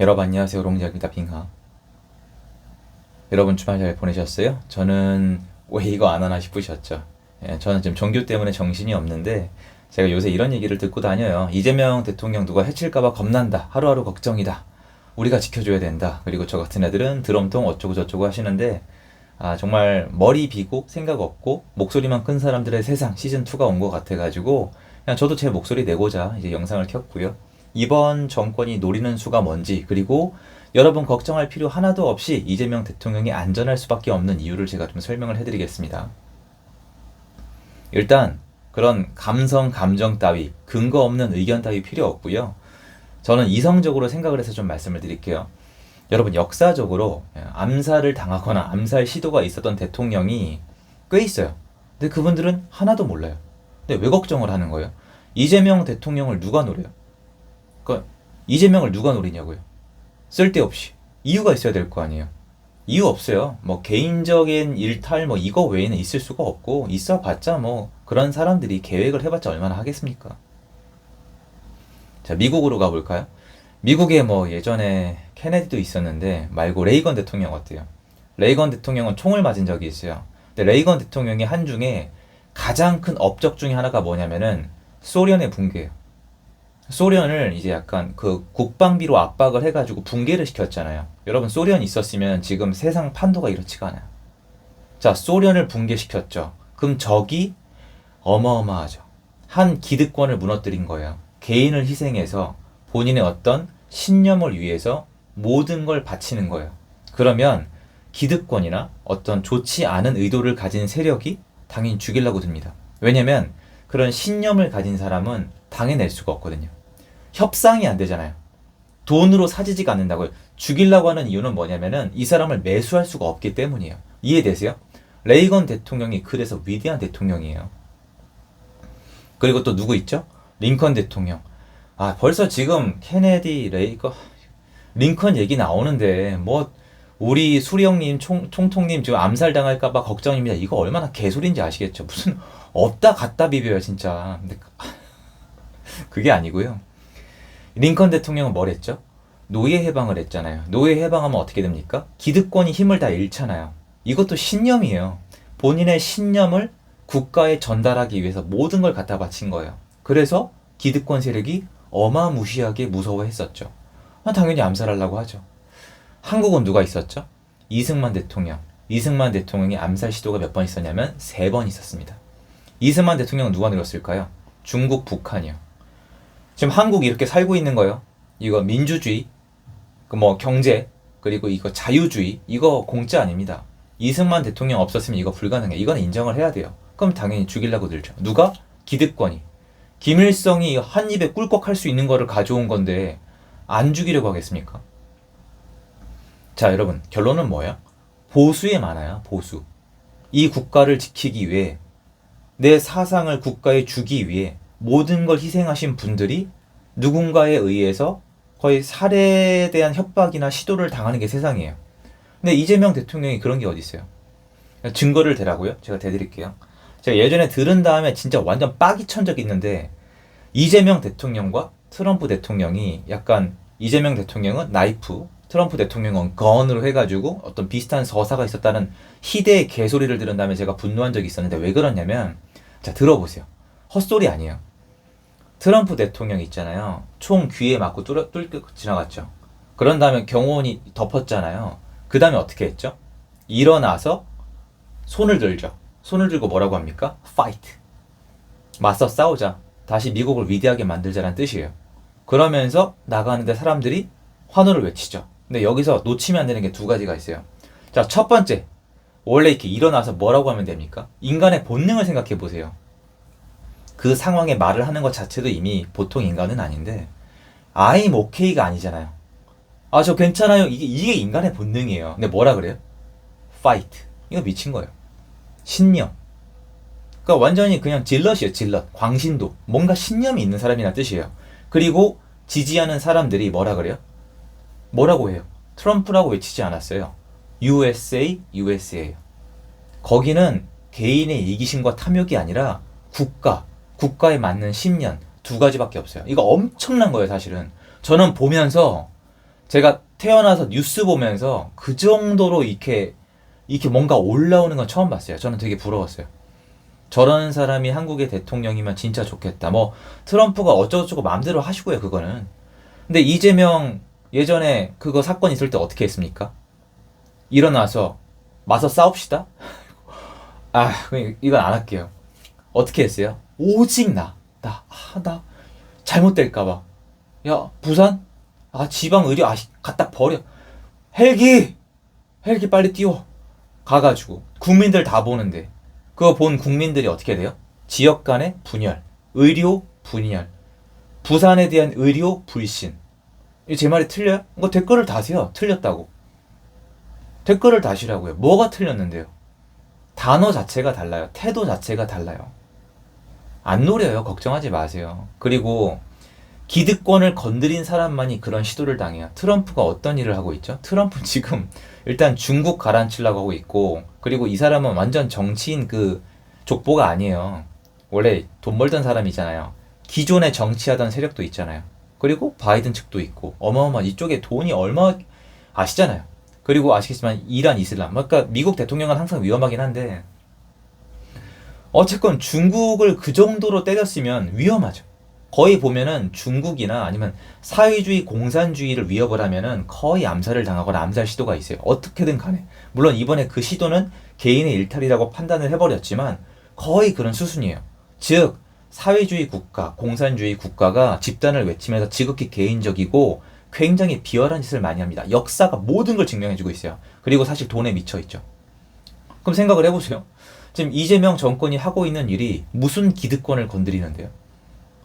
여러분 안녕하세요. 롱지입니다. 빙하. 여러분 주말 잘 보내셨어요? 저는 왜 이거 안 하나 싶으셨죠? 예, 저는 지금 종교 때문에 정신이 없는데 제가 요새 이런 얘기를 듣고 다녀요. 이재명 대통령 누가 해칠까봐 겁난다. 하루하루 걱정이다. 우리가 지켜줘야 된다. 그리고 저 같은 애들은 드럼통 어쩌고 저쩌고 하시는데 아 정말 머리 비고 생각 없고 목소리만 큰 사람들의 세상 시즌 2가 온 것 같아가지고 그냥 저도 제 목소리 내고자 이제 영상을 켰고요 이번 정권이 노리는 수가 뭔지 그리고 여러분 걱정할 필요 하나도 없이 이재명 대통령이 안전할 수밖에 없는 이유를 제가 좀 설명을 해드리겠습니다. 일단 그런 감성, 감정 따위, 근거 없는 의견 따위 필요 없고요. 저는 이성적으로 생각을 해서 좀 말씀을 드릴게요. 여러분 역사적으로 암살을 당하거나 암살 시도가 있었던 대통령이 꽤 있어요. 근데 그분들은 하나도 몰라요. 근데 왜 걱정을 하는 거예요? 이재명 대통령을 누가 노려요? 그러니까 이재명을 누가 노리냐고요. 쓸데없이 이유가 있어야 될 거 아니에요. 이유 없어요. 뭐 개인적인 일탈 뭐 이거 외에는 있을 수가 없고 있어 봤자 뭐 그런 사람들이 계획을 해봤자 얼마나 하겠습니까? 자 미국으로 가볼까요? 미국에 뭐 예전에 케네디도 있었는데 말고 레이건 대통령 어때요? 레이건 대통령은 총을 맞은 적이 있어요. 근데 레이건 대통령이 한 중에 가장 큰 업적 중에 하나가 뭐냐면은 소련의 붕괴예요. 소련을 이제 약간 그 국방비로 압박을 해가지고 붕괴를 시켰잖아요. 여러분 소련 있었으면 지금 세상 판도가 이렇지가 않아요. 자 소련을 붕괴시켰죠. 그럼 적이 어마어마하죠. 한 기득권을 무너뜨린 거예요. 개인을 희생해서 본인의 어떤 신념을 위해서 모든 걸 바치는 거예요. 그러면 기득권이나 어떤 좋지 않은 의도를 가진 세력이 당연히 죽이려고 듭니다. 왜냐면 그런 신념을 가진 사람은 당해낼 수가 없거든요. 협상이 안 되잖아요. 돈으로 사지지가 않는다고요. 죽이려고 하는 이유는 뭐냐면은 이 사람을 매수할 수가 없기 때문이에요. 이해되세요? 레이건 대통령이 그래서 위대한 대통령이에요. 그리고 또 누구 있죠? 링컨 대통령. 아, 벌써 지금 케네디, 레이건, 링컨 얘기 나오는데 뭐 우리 수령님, 총, 총통님 지금 암살당할까봐 걱정입니다. 이거 얼마나 개소리인지 아시겠죠? 무슨 없다 갔다 비벼요, 진짜. 근데 그게 아니고요. 링컨 대통령은 뭘 했죠? 노예 해방을 했잖아요. 노예 해방하면 어떻게 됩니까? 기득권이 힘을 다 잃잖아요. 이것도 신념이에요. 본인의 신념을 국가에 전달하기 위해서 모든 걸 갖다 바친 거예요. 그래서 기득권 세력이 어마무시하게 무서워했었죠. 아, 당연히 암살하려고 하죠. 한국은 누가 있었죠? 이승만 대통령. 이승만 대통령이 암살 시도가 몇 번 있었냐면 세 번 있었습니다. 이승만 대통령은 누가 늘었을까요? 중국, 북한이요. 지금 한국이 이렇게 살고 있는 거예요. 이거 민주주의, 그 뭐 경제, 그리고 이거 자유주의, 이거 공짜 아닙니다. 이승만 대통령 없었으면 이거 불가능해. 이건 인정을 해야 돼요. 그럼 당연히 죽이려고 들죠. 누가? 기득권이. 김일성이 한 입에 꿀꺽 할 수 있는 거를 가져온 건데 안 죽이려고 하겠습니까? 자, 여러분, 결론은 뭐야? 보수에 많아요, 보수. 이 국가를 지키기 위해 내 사상을 국가에 주기 위해 모든 걸 희생하신 분들이 누군가에 의해서 거의 살해에 대한 협박이나 시도를 당하는 게 세상이에요. 근데 이재명 대통령이 그런 게 어디 있어요? 증거를 대라고요? 제가 대드릴게요. 제가 예전에 들은 다음에 진짜 완전 빡이 천 적이 있는데 이재명 대통령과 트럼프 대통령이 약간 이재명 대통령은 나이프, 트럼프 대통령은 건으로 해가지고 어떤 비슷한 서사가 있었다는 희대의 개소리를 들은 다음에 제가 분노한 적이 있었는데 왜 그러냐면 자 들어보세요. 헛소리 아니에요. 트럼프 대통령 있잖아요. 총 귀에 맞고 뚫어, 뚫고 지나갔죠. 그런 다음에 경호원이 덮었잖아요. 그 다음에 어떻게 했죠? 일어나서 손을 들죠. 손을 들고 뭐라고 합니까? fight. 맞서 싸우자. 다시 미국을 위대하게 만들자는 뜻이에요. 그러면서 나가는데 사람들이 환호를 외치죠. 근데 여기서 놓치면 안 되는 게 두 가지가 있어요. 자, 첫 번째. 원래 이렇게 일어나서 뭐라고 하면 됩니까? 인간의 본능을 생각해 보세요. 그 상황에 말을 하는 것 자체도 이미 보통 인간은 아닌데 I'm okay가 아니잖아요. 아, 저 괜찮아요. 이게, 이게 인간의 본능이에요. 근데 뭐라 그래요? fight. 이거 미친 거예요. 신념. 그러니까 완전히 그냥 질럿이에요, 질럿. 광신도. 뭔가 신념이 있는 사람이란 뜻이에요. 그리고 지지하는 사람들이 뭐라 그래요? 뭐라고 해요? 트럼프라고 외치지 않았어요. USA, USA예요. 거기는 개인의 이기심과 탐욕이 아니라 국가, 국가에 맞는 신념 두 가지밖에 없어요. 이거 엄청난 거예요, 사실은. 저는 보면서 제가 태어나서 뉴스 보면서 그 정도로 이렇게 이렇게 뭔가 올라오는 건 처음 봤어요. 저는 되게 부러웠어요. 저런 사람이 한국의 대통령이면 진짜 좋겠다. 뭐 트럼프가 어쩌고저쩌고 마음대로 하시고요, 그거는. 근데 이재명 예전에 그거 사건 있을 때 어떻게 했습니까? 일어나서 맞서 싸웁시다. 아, 이건 안 할게요. 어떻게 했어요? 오직 나, 나, 아, 나 잘못될까봐. 야, 부산? 아, 지방 의료, 아, 갖다 버려. 헬기! 헬기 빨리 띄워. 가가지고. 국민들 다 보는데. 그거 본 국민들이 어떻게 돼요? 지역 간의 분열, 의료 분열, 부산에 대한 의료 불신. 이제 말이 틀려요? 이거 댓글을 다세요. 틀렸다고. 댓글을 다시라고요. 뭐가 틀렸는데요? 단어 자체가 달라요. 태도 자체가 달라요. 안 노려요. 걱정하지 마세요. 그리고 기득권을 건드린 사람만이 그런 시도를 당해요. 트럼프가 어떤 일을 하고 있죠? 트럼프 지금 일단 중국 가라앉히려고 하고 있고, 그리고 이 사람은 완전 정치인 그 족보가 아니에요. 원래 돈 벌던 사람이잖아요. 기존에 정치하던 세력도 있잖아요. 그리고 바이든 측도 있고, 어마어마한 이쪽에 돈이 얼마 아시잖아요. 그리고 아시겠지만 이란 이슬람. 그러니까 미국 대통령은 항상 위험하긴 한데, 어쨌건 중국을 그 정도로 때렸으면 위험하죠. 거의 보면은 중국이나 아니면 사회주의 공산주의를 위협을 하면은 거의 암살을 당하거나 암살 시도가 있어요. 어떻게든 간에. 물론 이번에 그 시도는 개인의 일탈이라고 판단을 해버렸지만 거의 그런 수순이에요. 즉, 사회주의 국가, 공산주의 국가가 집단을 외치면서 지극히 개인적이고 굉장히 비열한 짓을 많이 합니다. 역사가 모든 걸 증명해주고 있어요. 그리고 사실 돈에 미쳐 있죠. 그럼 생각을 해보세요. 지금 이재명 정권이 하고 있는 일이 무슨 기득권을 건드리는데요?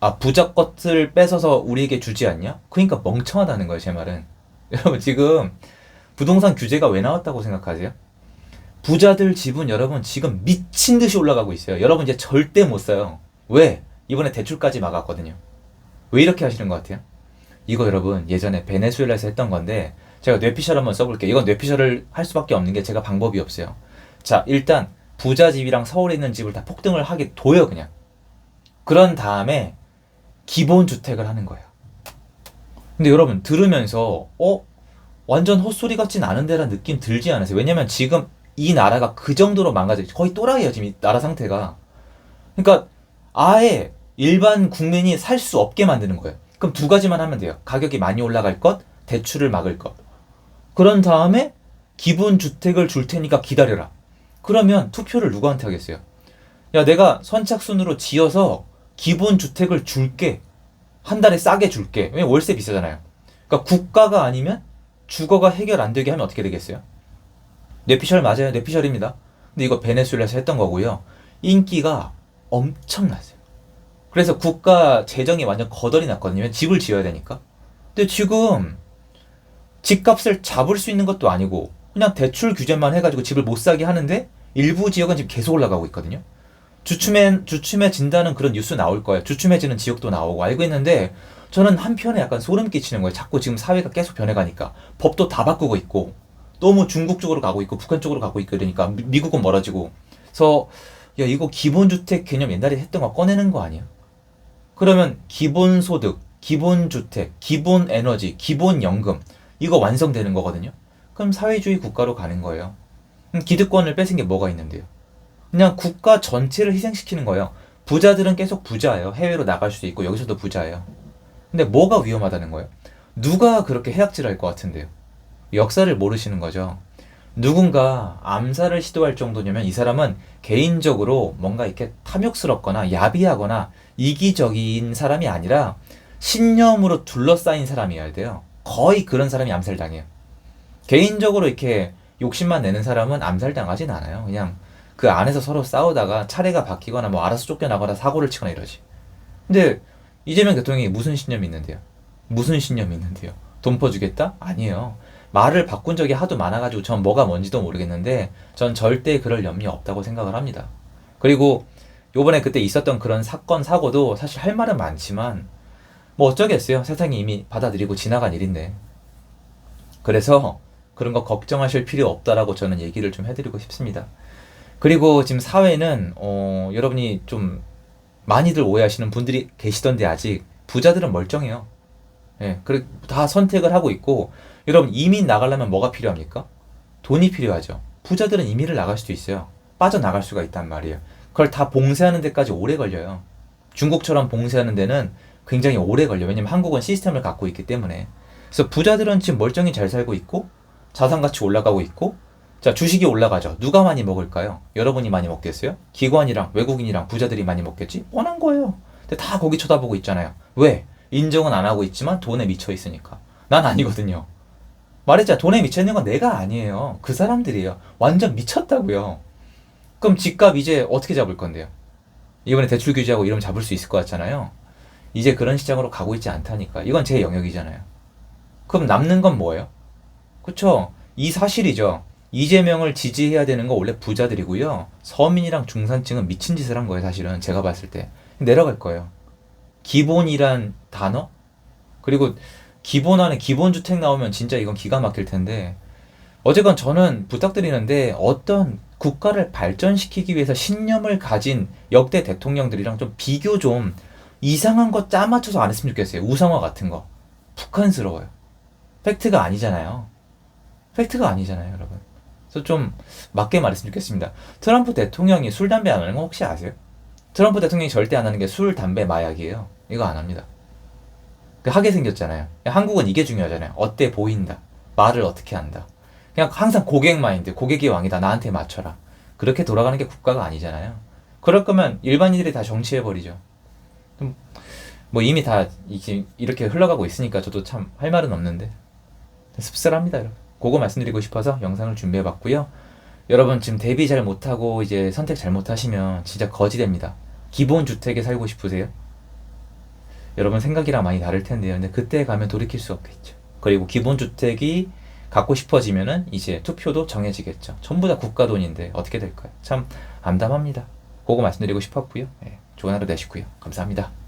아, 부자 것을 뺏어서 우리에게 주지 않냐? 그러니까 멍청하다는 거예요, 제 말은. 여러분, 지금 부동산 규제가 왜 나왔다고 생각하세요? 부자들 집은 여러분 지금 미친 듯이 올라가고 있어요. 여러분 이제 절대 못 사요. 왜? 이번에 대출까지 막았거든요. 왜 이렇게 하시는 것 같아요? 이거 여러분 예전에 베네수엘라에서 했던 건데 제가 뇌피셜 한번 써볼게요. 이건 뇌피셜을 할 수밖에 없는 게 제가 방법이 없어요. 자, 일단 부자 집이랑 서울에 있는 집을 다 폭등을 하게 둬요, 그냥. 그런 다음에 기본 주택을 하는 거예요. 근데 여러분 들으면서 어 완전 헛소리 같진 않은데라는 느낌 들지 않으세요? 왜냐면 지금 이 나라가 그 정도로 망가져 거의 또라이야 지금 이 나라 상태가. 그러니까 아예 일반 국민이 살 수 없게 만드는 거예요. 그럼 두 가지만 하면 돼요. 가격이 많이 올라갈 것, 대출을 막을 것. 그런 다음에 기본 주택을 줄 테니까 기다려라. 그러면 투표를 누구한테 하겠어요? 야, 내가 선착순으로 지어서 기본 주택을 줄게. 한 달에 싸게 줄게. 왜냐면 월세 비싸잖아요. 그러니까 국가가 아니면 주거가 해결 안 되게 하면 어떻게 되겠어요? 뇌피셜 맞아요. 뇌피셜입니다. 근데 이거 베네수엘라에서 했던 거고요. 인기가 엄청났어요. 그래서 국가 재정이 완전 거덜이 났거든요. 집을 지어야 되니까. 근데 지금 집값을 잡을 수 있는 것도 아니고 그냥 대출 규제만 해가지고 집을 못 사게 하는데 일부 지역은 지금 계속 올라가고 있거든요. 주춤해, 주춤해진다는 그런 뉴스 나올 거예요. 주춤해지는 지역도 나오고 알고 있는데 저는 한편에 약간 소름 끼치는 거예요. 자꾸 지금 사회가 계속 변해가니까. 법도 다 바꾸고 있고 너무 중국 쪽으로 가고 있고 북한 쪽으로 가고 있고 이러니까 미, 국은 멀어지고 그래서 야 이거 기본주택 개념 옛날에 했던 거 꺼내는 거 아니야? 그러면 기본소득, 기본주택, 기본에너지, 기본연금 이거 완성되는 거거든요. 그럼 사회주의 국가로 가는 거예요. 기득권을 뺏은 게 뭐가 있는데요? 그냥 국가 전체를 희생시키는 거예요. 부자들은 계속 부자예요. 해외로 나갈 수도 있고 여기서도 부자예요. 근데 뭐가 위험하다는 거예요? 누가 그렇게 해악질 할 것 같은데요? 역사를 모르시는 거죠. 누군가 암살을 시도할 정도냐면 이 사람은 개인적으로 뭔가 이렇게 탐욕스럽거나 야비하거나 이기적인 사람이 아니라 신념으로 둘러싸인 사람이어야 돼요. 거의 그런 사람이 암살당해요. 개인적으로 이렇게 욕심만 내는 사람은 암살당하진 않아요. 그냥 그 안에서 서로 싸우다가 차례가 바뀌거나 뭐 알아서 쫓겨나거나 사고를 치거나 이러지. 근데 이재명 대통령이 무슨 신념이 있는데요? 무슨 신념이 있는데요? 돈 퍼주겠다? 아니에요. 말을 바꾼 적이 하도 많아가지고 전 뭐가 뭔지도 모르겠는데 전 절대 그럴 염려 없다고 생각을 합니다. 그리고 요번에 그때 있었던 그런 사건 사고도 사실 할 말은 많지만 뭐 어쩌겠어요. 세상이 이미 받아들이고 지나간 일인데. 그래서 그런 거 걱정하실 필요 없다라고 저는 얘기를 좀 해드리고 싶습니다. 그리고 지금 사회는 어, 여러분이 좀 많이들 오해하시는 분들이 계시던데 아직 부자들은 멀쩡해요. 예, 그래 다 선택을 하고 있고 여러분 이민 나가려면 뭐가 필요합니까? 돈이 필요하죠. 부자들은 이민을 나갈 수도 있어요. 빠져 나갈 수가 있단 말이에요. 그걸 다 봉쇄하는 데까지 오래 걸려요. 중국처럼 봉쇄하는 데는 굉장히 오래 걸려요. 왜냐면 한국은 시스템을 갖고 있기 때문에. 그래서 부자들은 지금 멀쩡히 잘 살고 있고 자산 가치 올라가고 있고 자 주식이 올라가죠. 누가 많이 먹을까요? 여러분이 많이 먹겠어요? 기관이랑 외국인이랑 부자들이 많이 먹겠지? 뻔한 거예요. 근데 다 거기 쳐다보고 있잖아요. 왜? 인정은 안 하고 있지만 돈에 미쳐 있으니까. 난 아니거든요. 말했잖아. 돈에 미쳐 있는 건 내가 아니에요. 그 사람들이에요. 완전 미쳤다고요. 그럼 집값 이제 어떻게 잡을 건데요? 이번에 대출 규제하고 이러면 잡을 수 있을 것 같잖아요. 이제 그런 시장으로 가고 있지 않다니까. 이건 제 영역이잖아요. 그럼 남는 건 뭐예요? 그쵸? 이 사실이죠. 이재명을 지지해야 되는 거 원래 부자들이고요. 서민이랑 중산층은 미친 짓을 한 거예요, 사실은. 제가 봤을 때. 내려갈 거예요. 기본이란 단어? 그리고 기본 안에 기본주택 나오면 진짜 이건 기가 막힐 텐데. 어쨌건 저는 부탁드리는데 어떤 국가를 발전시키기 위해서 신념을 가진 역대 대통령들이랑 좀 비교 좀 이상한 거 짜맞춰서 안 했으면 좋겠어요. 우상화 같은 거. 북한스러워요. 팩트가 아니잖아요. 팩트가 아니잖아요, 여러분. 그래서 좀 맞게 말했으면 좋겠습니다. 트럼프 대통령이 술, 담배 안 하는 거 혹시 아세요? 트럼프 대통령이 절대 안 하는 게 술, 담배, 마약이에요. 이거 안 합니다. 그 하게 생겼잖아요. 한국은 이게 중요하잖아요. 어때 보인다. 말을 어떻게 한다. 그냥 항상 고객 마인드, 고객이 왕이다. 나한테 맞춰라. 그렇게 돌아가는 게 국가가 아니잖아요. 그럴 거면 일반인들이 다 정치해버리죠. 좀뭐 이미 다 이렇게 흘러가고 있으니까 저도 참 할 말은 없는데 씁쓸합니다, 여러분. 그거 말씀드리고 싶어서 영상을 준비해 봤고요. 여러분 지금 대비 잘 못하고 이제 선택 잘못하시면 진짜 거지 됩니다. 기본 주택에 살고 싶으세요? 여러분 생각이랑 많이 다를 텐데요. 근데 그때 가면 돌이킬 수 없겠죠. 그리고 기본 주택이 갖고 싶어지면은 이제 투표도 정해지겠죠. 전부 다 국가 돈인데 어떻게 될까요? 참 암담합니다. 그거 말씀드리고 싶었고요. 예, 좋은 하루 되시고요. 감사합니다.